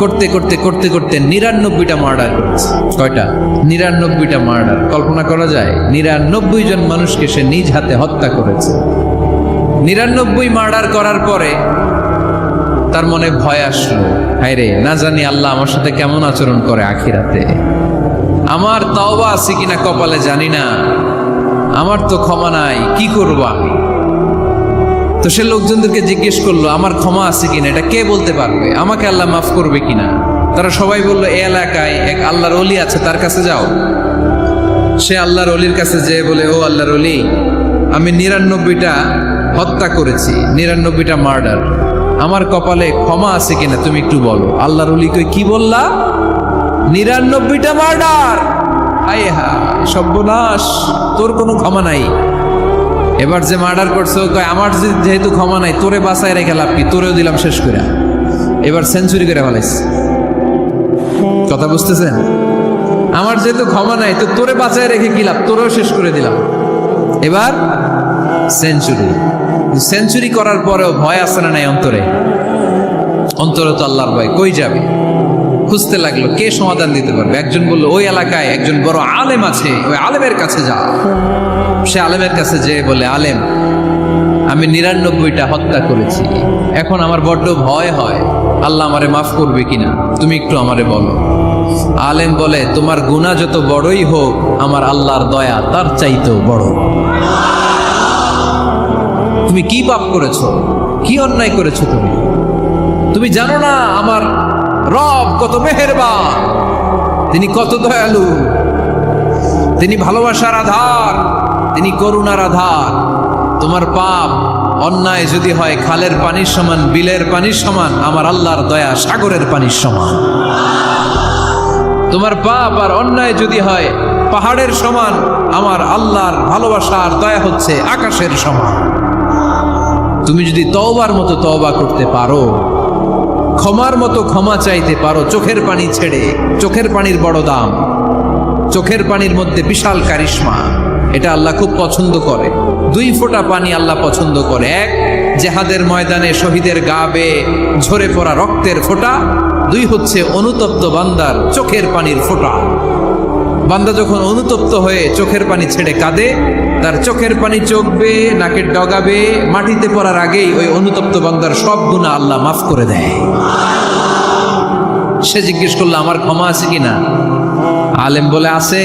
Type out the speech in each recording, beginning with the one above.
করতে করতে করতে করতে নিরানব্বইটা মার্ডার করেছে। কয়টা? নিরানব্বইটা মার্ডার কল্পনা করা যায়, নিরানব্বই জন মানুষকে সে নিজ হাতে হত্যা করেছে। নিরানব্বই মার্ডার করার পরে তার মনে ভয় আসলো। হায় রে না জানি আল্লাহ আমার সাথে কেমন আচরণ করে আখিরাতে। আমার তাওবা আছে কিনা কপালে জানি না। আমার তো ক্ষমা নাই, কি করব আমি? তো সে লোকজনদেরকে জিজ্ঞেস করল, আমার ক্ষমা আছে কিনা? এটা কে বলতে পারবে? আমাকে আল্লাহ মাফ করবে কিনা? তারা সবাই বলল, এ এলাকায় এক আল্লাহর অলি আছে, তার কাছে যাও। সে আল্লাহর অলির কাছে যেয়ে বলে, ও আল্লাহর অলি আমি নিরানব্বইটা হত্যা করেছি, নিরানব্বইটা মার্ডার। আমার কপালে ক্ষমা আছে কিনা তুমি একটু বলো? আল্লাহর অলিকে কি বললা? নিরানব্বইটা মার্ডার! হায় হা সর্বনাশ, তোর কোনো ক্ষমা নাই। এবার যে মার্ডার করছে কয়, আমার যেহেতু ক্ষমা নাই, তোরে বাসায় রেখে লাভ কি? তোরেও দিলাম শেষ করে এবার সেঞ্চুরি করে ফেলাইছে। কথা বুঝতেছেন? আমার যেহেতু ক্ষমা নাই, তো তোরে বাঁচায় রেখে কি লাভ? তোরেও শেষ করে দিলাম। এবার সেঞ্চুরি। সেঞ্চুরি করার পরেও ভয় আসে না নাই অন্তরে? অন্তরে তো আল্লাহর ভয়। কই যাবে? খুঁজতে লাগল, কে সমাধান দিতে পারবে? একজন বলল, ওই এলাকায় একজন বড় আলেম আছে, ওই আলেমের কাছে যা। সে আলেমের কাছে যে বলে, আলেম, আমি নিরানব্বইটা হত্যা করেছি। এখন আমার বড্ড ভয় হয়। আল্লাহ আমারে মাফ করবে কিনা? তুমি একটু আমারে বলো। আলেম বলে, তোমার গুণা যত বড়ই হোক, আমার আল্লাহর দয়া তার চাইতেও বড়। তুমি কি পাপ করেছ? কি অন্যায় করেছ তুমি? তুমি জানো না আমার রব কত মেহেরবান। তিনি কত দয়ালু। তিনি ভালোবাসার আধার। তিনি করুণার আধার। তোমার পাপ অন্যায় যদি হয়, খালের পানির সমান, বিলের পানির সমান, আমার আল্লাহর দয়া সাগরের পানির সমান। তোমার পাপ আর অন্যায় যদি হয়, পাহাড়ের সমান, আমার আল্লাহর ভালোবাসার দয়া হচ্ছে আকাশের সমান। তুমি যদি তওবার মতো তওবা করতে পারো, ক্ষমার মতো ক্ষমা চাইতে পারো, চোখের পানি ছেড়ে, চোখের পানির বড় দাম, চোখের পানির মধ্যে বিশাল কারিশমা। এটা আল্লাহ খুব পছন্দ করে। দুই ফোঁটা পানি আল্লাহ পছন্দ করে। এক, জেহাদের ময়দানে শহীদের গা বেয়ে ঝরে পড়া রক্তের ফোঁটা। দুই হচ্ছে অনুতপ্ত বান্দার চোখের পানির ফোঁটা। বান্দা যখন অনুতপ্ত হয়ে চোখের পানি ছেড়ে কাঁদে, তার চোখের পানি চোখবে, নাকের ডগাবে, মাটিতে পড়ার আগেই ওই অনুতপ্ত বান্দার সব গুণা আল্লাহ মাফ করে দেয়। সে জিজ্ঞেস করল, আমার ক্ষমা আছে কিনা? আলেম বলে, আছে।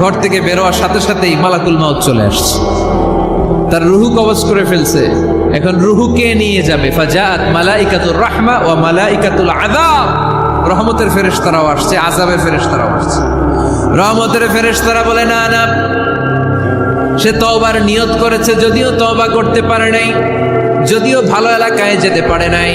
ঘর থেকে বেরোয়ার সাথে সাথেই মালাকুল মাউত চলে আসছে। তার রুহু কবজ করে ফেলছে। এখন রুহু কে নিয়ে যাবে? ফাজাত মালাইকাতুর রাহমা ও মালাইকাতুল আযাব। রহমতের ফেরেশতারাও আসছে, আযাবের ফেরেশতারাও আসছে। রহমতের ফেরেশতারা বলে, না না। সে তওবার নিয়ত করেছে, যদিও তওবা করতে পারে নাই, যদিও ভালো এলাকায় যেতে পারে নাই।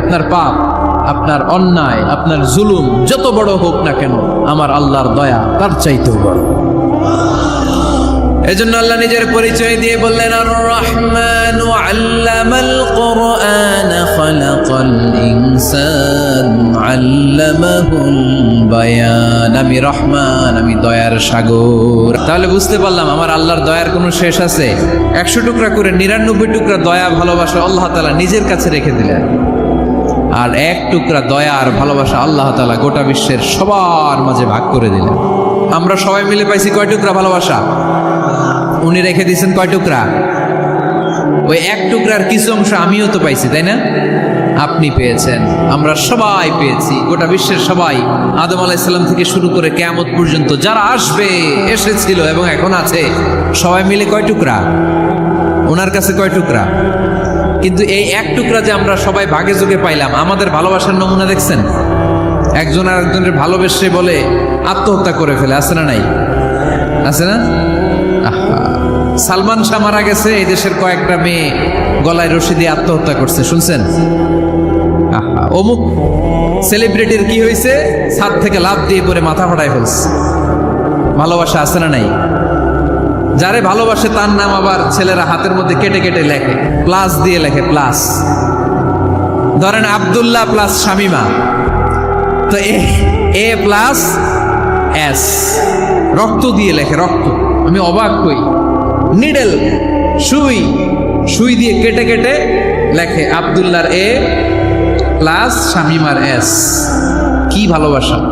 আপনার পাপ, আপনার অন্যায়, আপনার জুলুম যত বড় হোক না কেন, আমার আল্লাহর দয়া তার চাইতেও বড়। এজন্য আল্লাহ নিজের পরিচয় দিয়ে বললেন আর রহমান বায়ান। আমি রহমান, আমি দয়ার সাগর। তাহলে বুঝতে পারলাম আমার আল্লাহর দয়ার কোনো শেষ আছে। একশো টুকরা করে নিরানব্বই টুকরা দয়া ভালোবাসা আল্লাহ তালা নিজের কাছে রেখে দিলেন। আর এক টুকরা দয়া আর ভালোবাসা আল্লাহ তাআলা গোটা বিশ্বের সবার মাঝে ভাগ করে দিলেন। আমরা সবাই মিলে পাইছি কয় টুকরা ভালোবাসা? উনি রেখে দিয়েছেন কয় টুকরা? ওই এক টুকরার কিছু অংশ আমিও তো পাইছি, তাই না? আপনি পেয়েছেন, আমরা সবাই পেয়েছি, গোটা বিশ্বের সবাই। আদম আলাইসাল্লাম থেকে শুরু করে কেয়ামত পর্যন্ত যারা আসবে, এসেছিল এবং এখন আছে, সবাই মিলে কয় টুকরা? ওনার কাছে কয় টুকরা? কিন্তু এই এক টুকরা যে আমরা সবাই ভাগে যোগে পাইলাম, আমাদের ভালোবাসার নমুনা দেখছেন? একজন আর একজনের ভালোবেসে বলে আত্মহত্যা করে ফেলে, আছে না নাই? আছে না? সালমান শাহ মারা গেছে, এই দেশের কয়েকটা মেয়ে গলায় রশি দিয়ে আত্মহত্যা করছে, শুনছেন? অমুক সেলিব্রিটির কি হয়েছে ছাদ থেকে লাভ দিয়ে পরে মাথা ফাটায় ফেলছে। ভালোবাসা আছে না নাই? যারে ভালোবাসে তার নাম আবার ছেলেরা হাতের মধ্যে কেটে কেটে লেখে। প্লাস দিয়ে লেখে, প্লাস। ধরেন আব্দুল্লাহ প্লাস শামিমা। তো এ প্লাস এস। রক্ত দিয়ে লেখে, রক্ত। আমি অবাক হই। নিডেল, সুই। সুই দিয়ে কেটে কেটে লেখে, আব্দুল্লাহর এ প্লাস শামিমার এস। কি ভালোবাসা।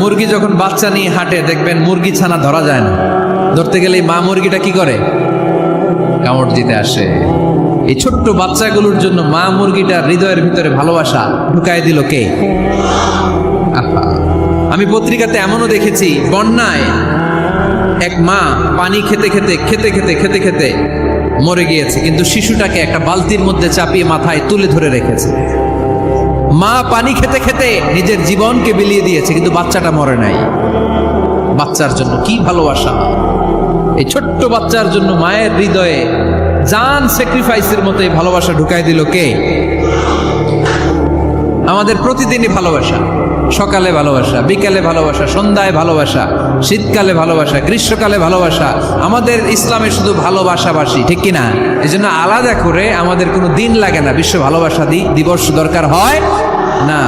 মুরগি যখন বাচ্চা নিয়ে হাঁটে, দেখবেন মুরগি ছানা ধরা যায় না। ধরতে গেলে মা মুরগিটা কি করে? কামড় দিতে আসে। এই ছোট্ট বাচ্চাগুলোর জন্য মা মুরগিটার হৃদয়ের ভিতরে ভালোবাসা ঢুকাই দিল কে। আমি পত্রিকাতে এমনও দেখেছি, বন্যায় এক মা পানি খেতে খেতে খেতে খেতে খেতে খেতে মরে গিয়েছে। কিন্তু শিশুটাকে একটা বালতির মধ্যে চাপিয়ে মাথায় তুলে ধরে রেখেছে। মা পানি খেতে খেতে নিজের জীবনকে বিলিয়ে দিয়েছে, কিন্তু বাচ্চাটা মরে নাই। বাচ্চার জন্য কি ভালোবাসা? এই ছোট্ট বাচ্চার জন্য মায়ের হৃদয়ে জান স্যাক্রিফাইসের মতো এই ভালোবাসা ঢুকাই দিল কে? আমাদের প্রতিদিনই ভালোবাসা, সকালে ভালোবাসা, বিকালে ভালোবাসা, সন্ধ্যায় ভালোবাসা। শীতকালে ভালোবাসা, গ্রীষ্মকালে ভালোবাসা, আমাদের ইসলামে শুধু ভালোবাসাবাসী, ঠিক কি না এই জন্য আলাদা করে আমাদের কোনো দিন লাগে না, বিশ্ব ভালোবাসা দিবস দরকার হয় না।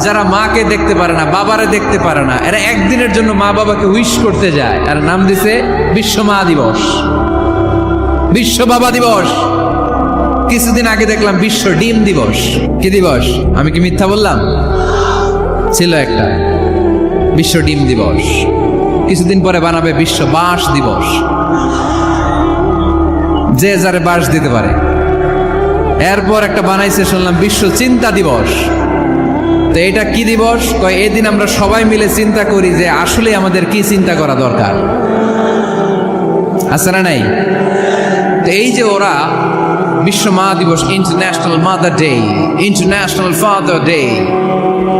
যারা মাকে দেখতে পারে না, বাবারে দেখতে পারে না, এরা একদিনের জন্য মা বাবাকে উইশ করতে যায়। আর নাম দিছে বিশ্ব মা দিবস। বিশ্ব বাবা দিবস। কিছুদিন আগে দেখলাম বিশ্ব ডিম দিবস। কি দিবস? আমি কি মিথ্যা বললাম? ছিল একটা। বিশ্ব ডিম দিবস। কিছুদিন পরে বানাবে বিশ্ব বাঁশ দিবস। যে যারে বাঁশ দিতে পারে। এরপর একটা বানাইছে শুনলাম বিশ্ব চিন্তা দিবস। তো এটা কি দিবস? কয়, এদিন আমরা সবাই মিলে চিন্তা করি যে আসলে আমাদের কি চিন্তা করা দরকার। আছে না নাই? তো এই যে ওরা বিশ্ব মা দিবস international mother day international father day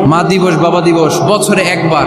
মা দিবস, বাবা দিবস, বছরে একবার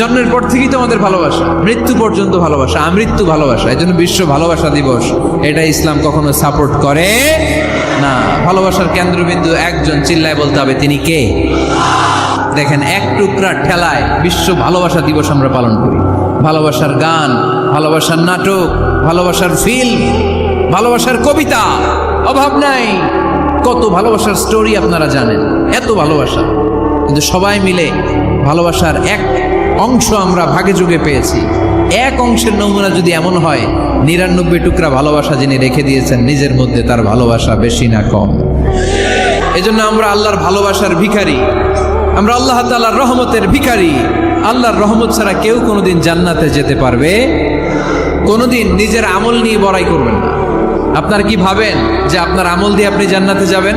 জন্মের পর থেকেই তো আমাদের ভালোবাসা। মৃত্যু পর্যন্ত ভালোবাসা, আমৃত্যু ভালোবাসা এই জন্য বিশ্ব ভালোবাসা দিবস। এটা ইসলাম কখনো সাপোর্ট করে না। ভালোবাসার কেন্দ্রবিন্দু একজন চিল্লায় বলতে হবে, তিনি কে? দেখেন, এক টুকরা ঠেলায় বিশ্ব ভালোবাসা দিবস আমরা পালন করি। ভালোবাসার গান, ভালোবাসার নাটক, ভালোবাসার ফিল্ম ভালোবাসার কবিতা, অভাব নাই। কত ভালোবাসার স্টোরি আপনারা জানেন, এত ভালোবাসা। কিন্তু সবাই মিলে ভালোবাসার এক অংশ আমরা ভাগে যুগে পেয়েছি। এক অংশের নমুনা যদি এমন হয়, নিরানব্বই টুকরা ভালোবাসা যিনি রেখে দিয়েছেন, নিজের মধ্যে তার ভালোবাসা বেশি না কম। এজন্য আমরা আল্লাহর ভালোবাসার ভিখারি। আমরা আল্লাহ তাআলার রহমতের ভিখারি। আল্লাহর রহমত ছাড়া কেউ কোনোদিন জান্নাতে যেতে পারবে, কোনোদিন নিজের আমল নিয়ে বড়াই করবেন না। আপনার কি ভাবেন যে আপনার আমল দিয়ে আপনি জান্নাতে যাবেন?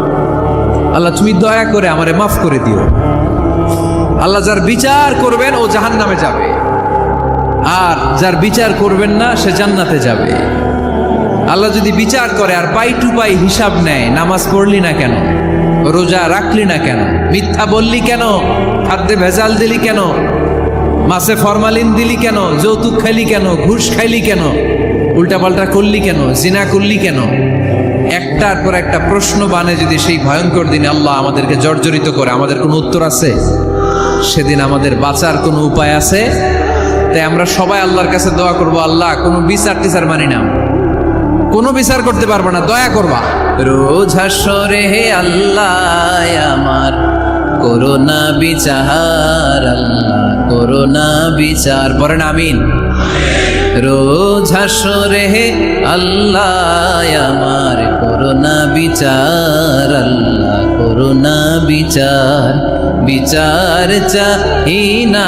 আল্লাহ, তুমি দয়া করে আমারে মাফ করে দিও। আল্লাহ যার বিচার করবেন, ও জাহান নামে যাবে। আর যার বিচার করবেন না, সে জান্নাতে যাবে। আল্লাহ যদি বিচার করে, আর পাই টু পাই হিসাব নেয়, নামাজ পড়লি না কেন? রোজা রাখলি না কেন? মিথ্যা বললি কেন? খাদ্যে ভেজাল দিলি কেন? মাসে ফরমালিন দিলি কেন? যৌতুক খাইলি কেন? ঘুষ খাইলি কেন? উল্টাপাল্টা করলি কেন? জিনা করলি কেন? একটার পর একটা প্রশ্ন বানে যদি সেই ভয়ঙ্কর দিনে আল্লাহ আমাদেরকে জর্জরিত করে, আমাদের কোনো উত্তর আছে? সেদিন আমাদের বাঁচার কোনো উপায় আছে? তাই আমরা সবাই আল্লাহর কাছে দোয়া করব, আল্লাহ, কোনো বিচার টিচার মানি না। কোনো বিচার করতে পারব না, দয়া করবা। রোজ হাসরে হে আল্লাহ, আমার করোনা বিচার, আল্লাহ করোনা বিচার। পড়েন আমিন। রোজ হাসরে আল্লাহ, আমার করোনা বিচার, আল্লাহ করোনা বিচার। বিচার চাহি না,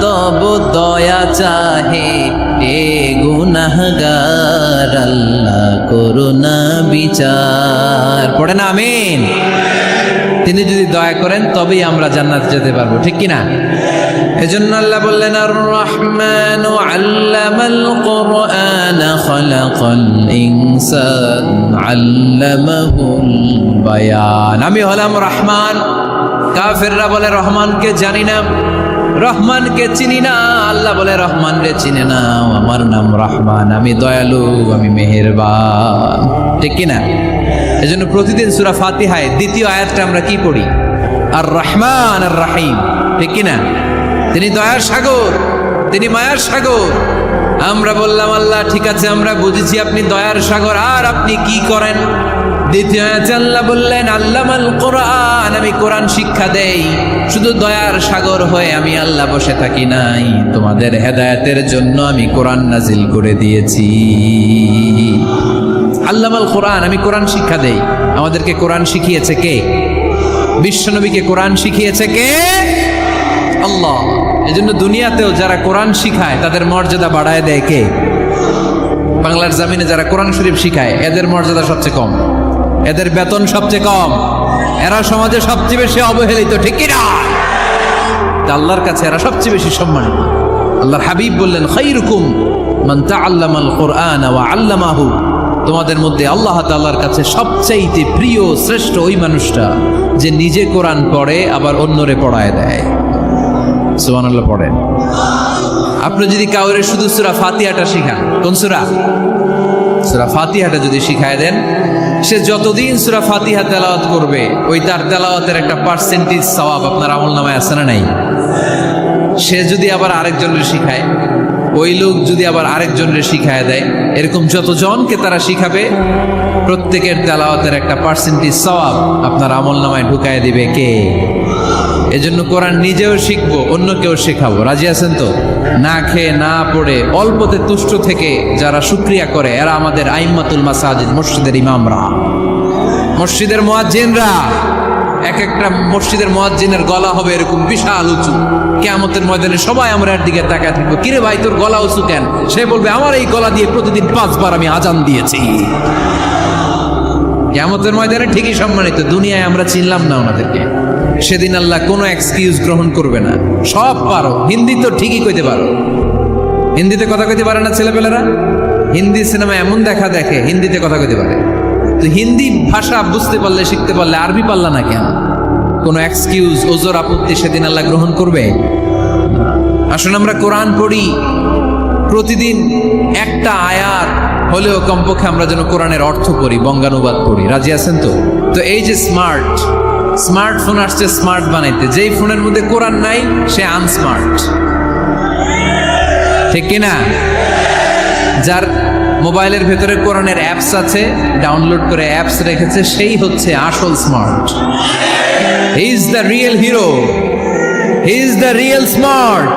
তব দয়া চাহে এ গুনাহগার, আল্লাহ করোনা বিচার। পড়ে না আমিন। তিনি যদি দয়া করেন, তবেই আমরা জান্নাত যেতে পারব, ঠিক কি না এজন্য আল্লাহ বললেন আর রহমান আল্লামাল কোরআন খলাকাল বায়ান। আমি হলাম রহমান। কাফেররা বলে, রহমানকে জানি না, রহমানকে চিনি না। আল্লাহ বলে রহমান রে চিনে না আমার নাম রহমান, আমি দয়ালু, আমি মেহেরবান। ঠিক কি না এজন্য প্রতিদিন সুরা ফাতিহায় দ্বিতীয় আয়াতটা আমরা কি পড়ি? আর রহমান আর রাহিম ঠিক কি না তিনি দয়ার সাগর, তিনি মায়ার সাগর। আমরা বললাম, আল্লাহ, ঠিক আছে, আমরা বুঝেছি আপনি দয়ার সাগর, আর আপনি কি করেন? দ্বিতীয় আল্লাহ বললেন, আল্লামাল কোরআন, আমি কোরআন শিক্ষা দেই। শুধু দয়ার সাগর হয়ে আমি আল্লাহ বসে থাকি নাই। তোমাদের হেদায়েতের জন্য আমি কোরআন নাজিল করে দিয়েছি। আল্লামাল কোরআন, আমি কোরআন শিক্ষা দেই। আমাদেরকে কোরআন শিখিয়েছে কে? বিশ্বনবীকে কোরআন শিখিয়েছে কে? আল্লাহ। এজন্য দুনিয়াতেও যারা কোরআন শিখায়, তাদের মর্যাদা বাড়ায় দেয় কে? বাংলার জামিনে যারা কোরআন শরীফ শিখায়, এদের মর্যাদা সবচেয়ে কম। এদের বেতন সবচেয়ে কম। এরা সমাজে সবচেয়ে বেশি অবহেলিত, ঠিক তা আল্লাহর কাছে এরা সবচেয়ে বেশি সম্মানিত। আল্লাহর হাবিব বললেন খাইরুকুম মান তাআল্লামাল কোরআন ওয়া আল্লামাহু। তোমাদের মধ্যে আল্লাহ তাল্লার কাছে সবচাইতে প্রিয়, শ্রেষ্ঠ ওই মানুষটা যে নিজে কোরআন পড়ে, আবার অন্যরে পড়ায় দেয়। সুবহানাল্লাহ, পড়েন। আপনি যদি কাউরে শুধু সুরা ফাতিহাটা শিখান, কোন সুরা? সুরা ফাতিহাটা যদি শিখায় দেন, সে যতদিন সুরা ফাতিহা তেলাওয়াত করবে, ওই তার তেলাওয়াতের একটা পার্সেন্টেজ সওয়াব আপনার আমল নামায় আছে না নাই? সে যদি আবার আরেকজনের শিখায় ওই লোক যদি আবার আরেকজনের শিখায় দেয়, এরকম যতজনকে তারা শিখাবে, প্রত্যেকের তেলাওয়াতের একটা পার্সেন্টেজ সওয়াব আপনার আমল নামায় ঢুকায় দিবে কে? এজন্য কোরআন নিজেও শিখব অন্য কেউ শেখাবো। রাজি আছেন তো? না খেয়ে না পড়ে, অল্পতে তুষ্ট থেকে যারা শুক্রিয়া করে, এরা আমাদের আইম্মাতুল মাসাজিদ, মসজিদের ইমামরা। মসজিদের মোয়াজ্জিনরা। এক একটা মসজিদের মোয়াজ্জিনের গলা হবে এরকম বিশাল উঁচু। কেয়ামতের ময়দানে সবাই আমরা এর দিকে তাকায় থাকব। কিরে ভাই, তোর গলা উঁচু কেন? সে বলবে, আমার এই গলা দিয়ে প্রতিদিন পাঁচবার আমি আজান দিয়েছি। কেয়ামতের ময়দানে ঠিকই সম্মানিত, দুনিয়ায় আমরা চিনলাম না ওনাদেরকে। সেদিন আল্লাহ কোনো এক্সকিউজ গ্রহণ করবে না। সব পারো। হিন্দি তো ঠিকই কইতে পারো। হিন্দিতে কথা কইতে পারে না ছেলেপেলেরা? হিন্দি সিনেমা এমন দেখা দেখে, হিন্দিতে কথা কইতে পারে। তো হিন্দি ভাষা বুঝতে পারলে, শিখতে পারলে আরবি পারলা না কেন? কোনো এক্সকিউজ ওজোর আপত্তি সেদিন আল্লাহ গ্রহণ করবে? আসুন আমরা কোরআন পড়ি। প্রতিদিন একটা আয়াত হলেও কমপক্ষে আমরা যেন কোরআনের অর্থ পড়ি, বঙ্গানুবাদ পড়ি। রাজি আছেন তো? তো এই যে স্মার্ট স্মার্টফোন আসছে স্মার্ট বানাইতে। যেই ফোনের মধ্যে কোরআন নাই, সে আনস্মার্ট ঠিক কিনা? যার মোবাইলের ভেতরে কোরআনের অ্যাপস আছে ডাউনলোড করে অ্যাপস রেখেছে, সেই হচ্ছে আসল smart he is the real hero he is the real smart